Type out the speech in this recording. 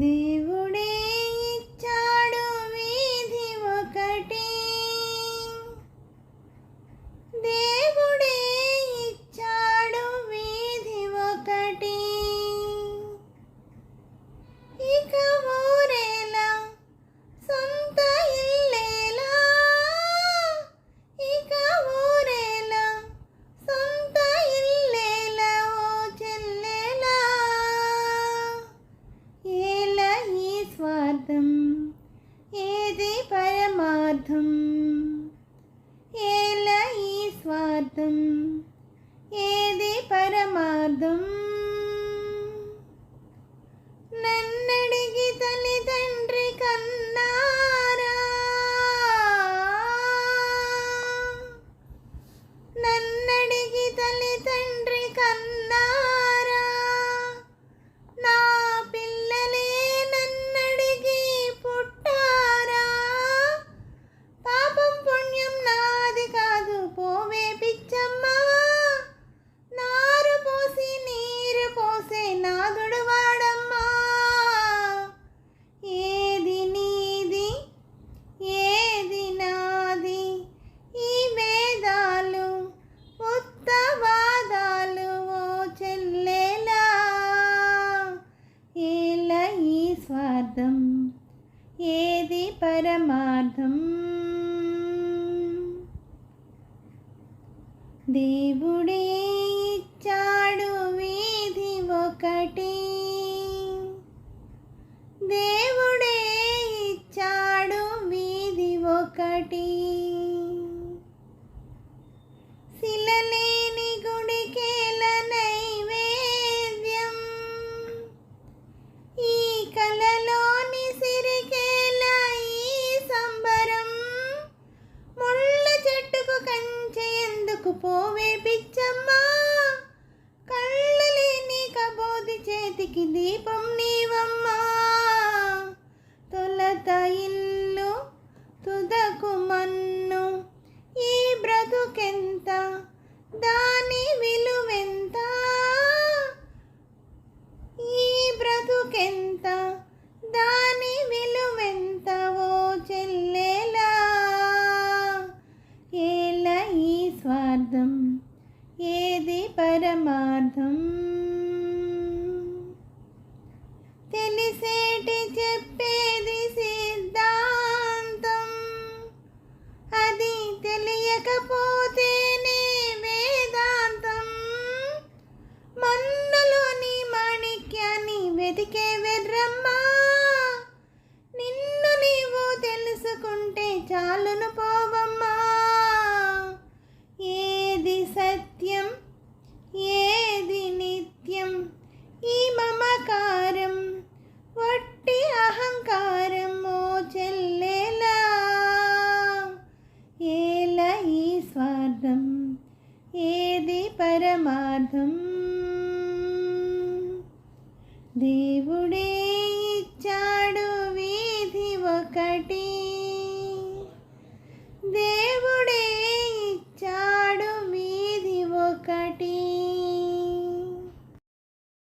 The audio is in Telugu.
దేవుడే పరమార్థం. ఏది పరమార్థం? ఏల ఈ స్వార్థం? ఏది పరమార్థం? నన్నడిగి తల్లిదండ్రి కన్నారా? నన్నడిగి తల్లిదండ్రి పరమార్థం దేవుడే ఇచ్చాడు వీధి ఒకటి దేవుడే ఇచ్చాడు వీధి ఒకటి చేతికి దీపం నీవమ్మా. తొలత ఇల్లు తుదకు మన్ను. ఈ బ్రతుకెంత? దాని విలువెంత? ఈ బ్రతుకెంత? దాని విలువెంత? ఓ చెల్లెలా ఏల ఈ స్వార్థం? ఏది పరమార్థం? attention. పరమార్థం దేవుడే